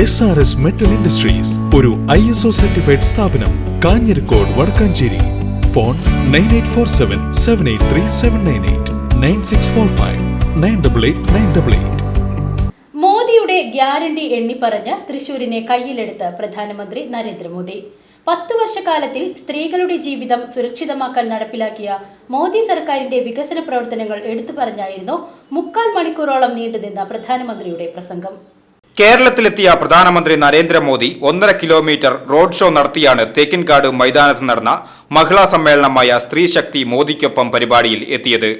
S R S metal industries ഒരു I S O certified സ്ഥാപനം Kanjirakode Vadakkanchery. Phone nine eight four seven seven eight three seven nine eight nine six four five nine double eight nine double eight മോദിയുടെ guarantee എണ്ണിപ്പറഞ്ഞ് തൃശൂരിനെ കയ്യിലെടുത്ത് പ്രധാനമന്ത്രി നരേന്ദ്രമോദി. പത്ത് വർഷക്കാലത്തിൽ സ്ത്രീകളുടെ ജീവിതം സുരക്ഷിതമാക്കാൻ നടപ്പിലാക്കിയ മോദി സർക്കാരിന്റെ വികസന പ്രവർത്തനങ്ങൾ എടുത്തു പറഞ്ഞായിരുന്നു മുക്കാൽ മണിക്കൂറോളം നീണ്ടുനിന്ന പ്രധാനമന്ത്രിയുടെ പ്രസംഗം. കേരളത്തിലെത്തിയ പ്രധാനമന്ത്രി നരേന്ദ്രമോദി ഒന്നര കിലോമീറ്റർ റോഡ് ഷോ നടത്തിയാണ് തേക്കിൻകാട് മൈതാനത്ത് നടന്ന മഹിളാ സമ്മേളനമായ സ്ത്രീ ശക്തി മോദിക്കൊപ്പം പരിപാടിയിൽ എത്തിയത്.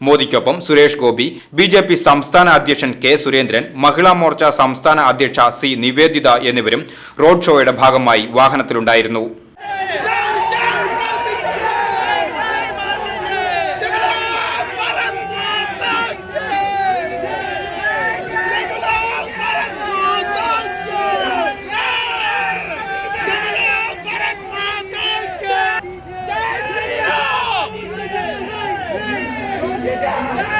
മോദിക്കൊപ്പം Suresh Gopi B J P സംസ്ഥാന അധ്യക്ഷൻ കെ സുരേന്ദ്രൻ മഹിളാ മോർച്ച സംസ്ഥാന അധ്യക്ഷ സി നിവേദിത എന്നിവരും റോഡ് ഷോയുടെ ഭാഗമായി വാഹനത്തിലുണ്ടായിരുന്നു. Yeah.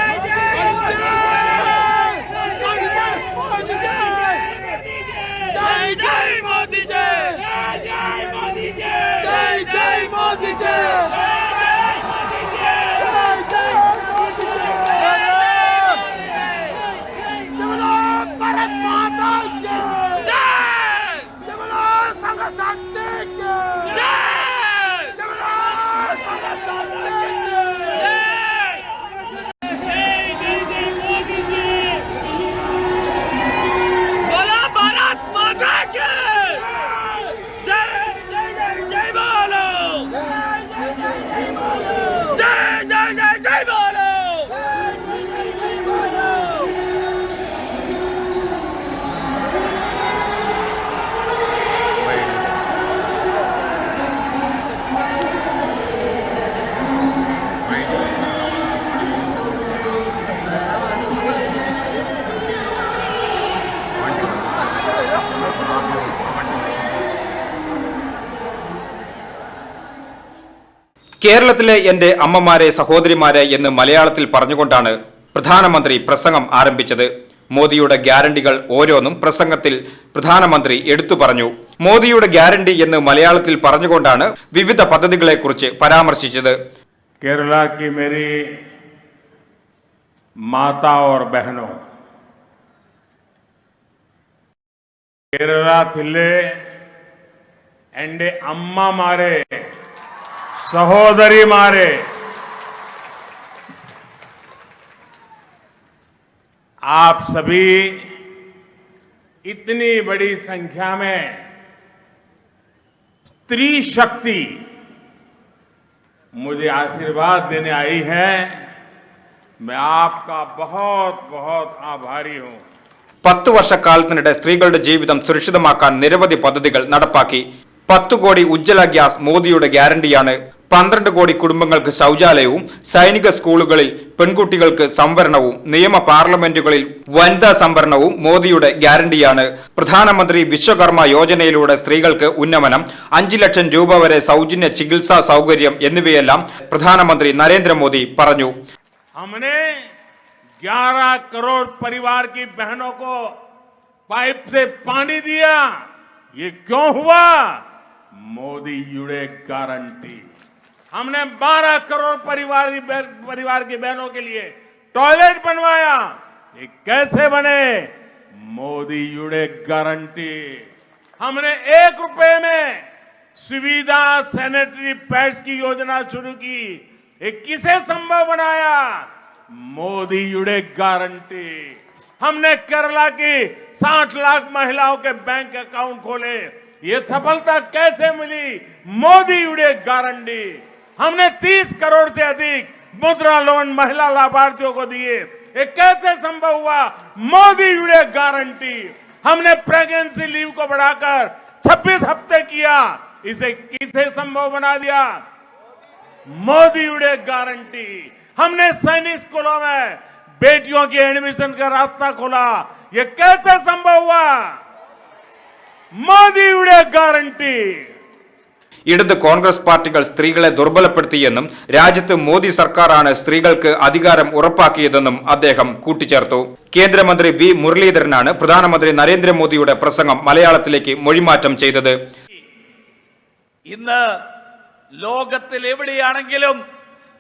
കേരളത്തിലെ എന്റെ അമ്മമാരെ സഹോദരിമാരെ എന്ന് മലയാളത്തിൽ പറഞ്ഞുകൊണ്ടാണ് പ്രധാനമന്ത്രി പ്രസംഗം ആരംഭിച്ചത്. മോദിയുടെ ഗ്യാരണ്ടികൾ ഓരോന്നും പ്രസംഗത്തിൽ പ്രധാനമന്ത്രി എടുത്തു പറഞ്ഞു. മോദിയുടെ ഗ്യാരണ്ടി എന്ന് മലയാളത്തിൽ പറഞ്ഞുകൊണ്ടാണ് വിവിധ പദ്ധതികളെക്കുറിച്ച് പരാമർശിച്ചത്. മേരി ഓർ കേരളത്തിലെ എന്റെ അമ്മമാരെ സഹോദരിമാരെ आप सभी इतनी बड़ी संख्या में स्त्री शक्ति मुझे आशीर्वाद देने आई है मैं आपका बहुत बहुत आभारी हूं പത്ത് വർഷക്കാലത്തിനിടെ സ്ത്രീകളുടെ ജീവിതം സുരക്ഷിതമാക്കാൻ നിരവധി പദ്ധതികൾ നടപ്പാക്കി പത്തു കോടി ഉജ്ജ്വല ഗ്യാസ് മോദിയുടെ ഗ്യാരണ്ടിയാണ് പന്ത്രണ്ട് കോടി കുടുംബങ്ങൾക്ക് ശൗചാലയവും സൈനിക സ്കൂളുകളിൽ പെൺകുട്ടികൾക്ക് സംവരണവും നിയമ പാർലമെന്റുകളിൽ വനിതാ സംവരണവും മോദിയുടെ ഗ്യാരണ്ടിയാണ് പ്രധാനമന്ത്രി വിശ്വകർമ്മ യോജനയിലൂടെ സ്ത്രീകൾക്ക് ഉന്നമനം അഞ്ചു ലക്ഷം രൂപ വരെ സൗജന്യ ചികിത്സാ സൗകര്യം എന്നിവയെല്ലാം പ്രധാനമന്ത്രി നരേന്ദ്രമോദി പറഞ്ഞു हमने 11 करोड़ परिवार की बहनों को पाइप से पानी दिया ये क्यों हुआ मोदी युड़े गारंटी हमने 12 करोड़ परिवार परिवार की बहनों के लिए टॉयलेट बनवाया। ये कैसे बने? मोदी जुड़े गारंटी। हमने एक रुपए में सुविधा सैनिटरी पैड्स की योजना शुरू की। ये किसे संभव बनाया? मोदी जुड़े गारंटी। हमने केरला की 60 लाख महिलाओं के बैंक अकाउंट खोले। ये सफलता कैसे मिली? मोदी युड़े गारंटी। हमने 30 करोड़ से अधिक मुद्रा लोन महिला लाभार्थियों को दिए। ये कैसे संभव हुआ? मोदी जुड़े गारंटी। हमने प्रेगनेंसी लीव को बढ़ाकर 26 हफ़्ते किया। इसे किसे संभव बना दिया? मोदी उड़े गारंटी। हमने सैनिक स्कूलों में बेटियों की एडमिशन का रास्ता खोला। ये कैसे संभव हुआ? मोदी उड़े गारंटी। ഇടത് കോൺഗ്രസ് പാർട്ടികൾ സ്ത്രീകളെ ദുർബലപ്പെടുത്തിയെന്നും രാജ്യത്ത് മോദി സർക്കാരാണ് സ്ത്രീകൾക്ക് അധികാരം ഉറപ്പാക്കിയതെന്നും അദ്ദേഹം കൂട്ടിച്ചേർത്തു. കേന്ദ്രമന്ത്രി വി മുരളീധരനാണ് പ്രധാനമന്ത്രി നരേന്ദ്രമോദിയുടെ പ്രസംഗം മലയാളത്തിലേക്ക് മൊഴിമാറ്റം ചെയ്തത്. ഇന്ന് ലോകത്തിൽ എവിടെയാണെങ്കിലും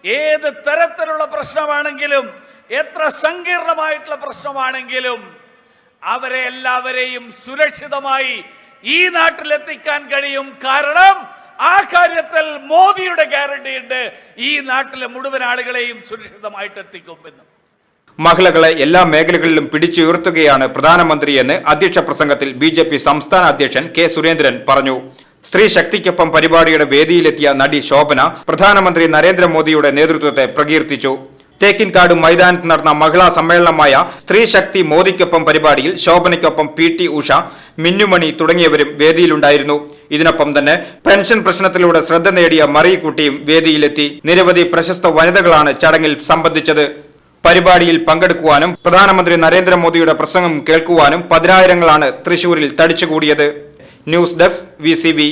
ഏത് തരത്തിലുള്ള പ്രശ്നമാണെങ്കിലും എത്ര സങ്കീർണമായിട്ടുള്ള പ്രശ്നമാണെങ്കിലും അവരെ എല്ലാവരെയും സുരക്ഷിതമായി ഈ നാട്ടിലെത്തിക്കാൻ കഴിയും. കാരണം ആ കാര്യത്തിൽ മോദിയുടെ ഗ്യാരണ്ടി ഉണ്ട്. ഈ നാട്ടിലെ മുഴുവൻ ആളുകളെയും സുരക്ഷിതമായിട്ട് എത്തിക്കും എത്തിക്കുമെന്നും മഹിളകളെ എല്ലാ മേഖലകളിലും പിടിച്ചുയർത്തുകയാണ് പ്രധാനമന്ത്രിയെന്ന് അധ്യക്ഷ പ്രസംഗത്തിൽ ബി ജെ പി സംസ്ഥാന അധ്യക്ഷൻ കെ സുരേന്ദ്രൻ പറഞ്ഞു. സ്ത്രീ ശക്തിക്കൊപ്പം പരിപാടിയുടെ വേദിയിലെത്തിയ നടി ശോഭന പ്രധാനമന്ത്രി നരേന്ദ്രമോദിയുടെ നേതൃത്വത്തെ പ്രകീർത്തിച്ചു. തേക്കിൻകാട് മൈതാനത്ത് നടന്ന മഹിളാ സമ്മേളനമായ സ്ത്രീ ശക്തി മോദിക്കൊപ്പം പരിപാടിയിൽ ശോഭനയ്ക്കൊപ്പം പി ടി ഉഷ മിന്നുമണി തുടങ്ങിയവരും വേദിയിലുണ്ടായിരുന്നു. ഇതിനൊപ്പം തന്നെ പെൻഷൻ പ്രശ്നത്തിലൂടെ ശ്രദ്ധ നേടിയ മറിയക്കുട്ടിയും വേദിയിലെത്തി. നിരവധി പ്രശസ്ത വനിതകളാണ് ചടങ്ങിൽ സംബന്ധിച്ചത്. പരിപാടിയിൽ പങ്കെടുക്കുവാനും പ്രധാനമന്ത്രി നരേന്ദ്രമോദിയുടെ പ്രസംഗം കേൾക്കുവാനും പതിനായിരങ്ങളാണ് തൃശൂരിൽ തടിച്ചുകൂടിയത്. News desk V